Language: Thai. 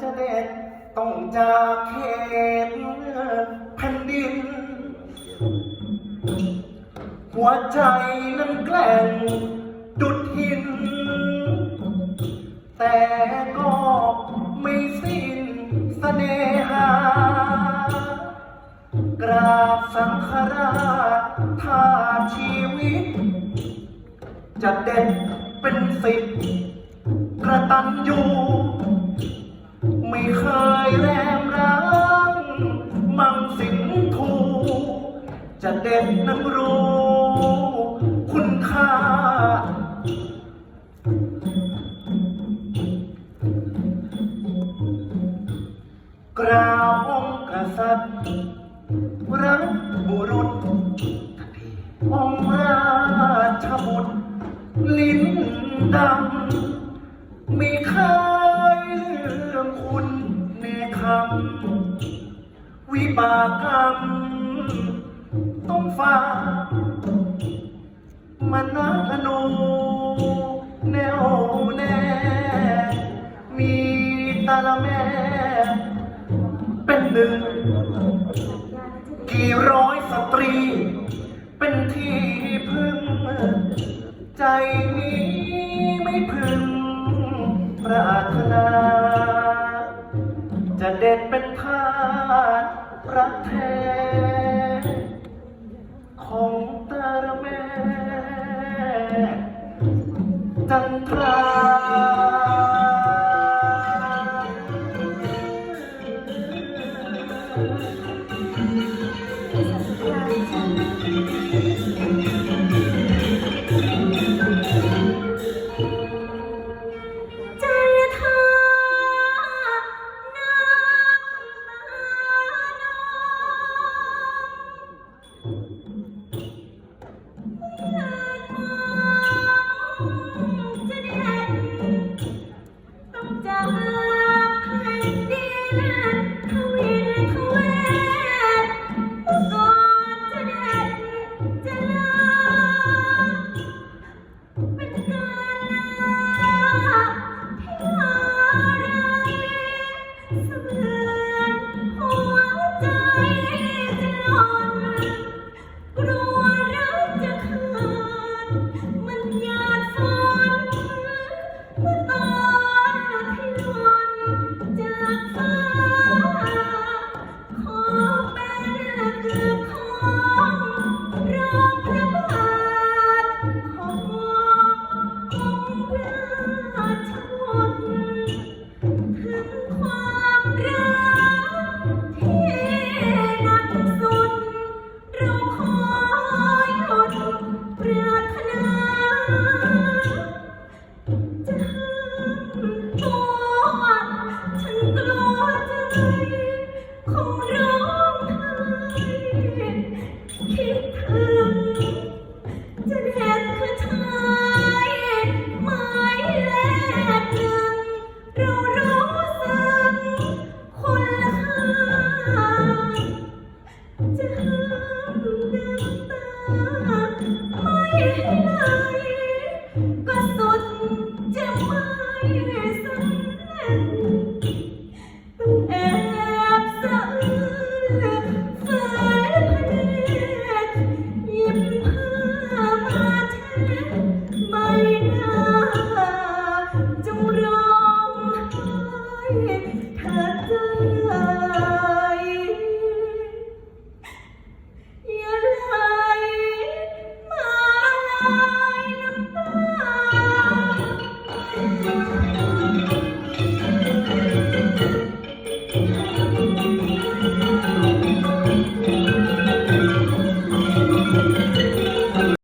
จะเด็ดต้องจากเขตแผ่นดิน หัวใจนั้นแกล้งดุดหิน แต่ก็ไม่สิ้นเสน่หากราบสังฆราชถ้าชีวิต จะเด็ดเป็นสิทธิ์กระตันอยู่ ไม่เคยแรมร้างมังสิงทูจะเด็ดนั้นรู้ คุณค่า กราบองค์กษัตริย์รักบุรุษองค์ราชบุตรลิ้นดำำวิบากกรรมต้องฝากมานาอนู แนวแน่ มีตาละแม่ เป็นหนึ่ง กี่ร้อยสตรี เป็นที่พึ่ง ใจนี้ไม่พึงปรารถนา จะเด็ดเป็น รักแท้ ของตาละแม่ จันทราใจ ขอ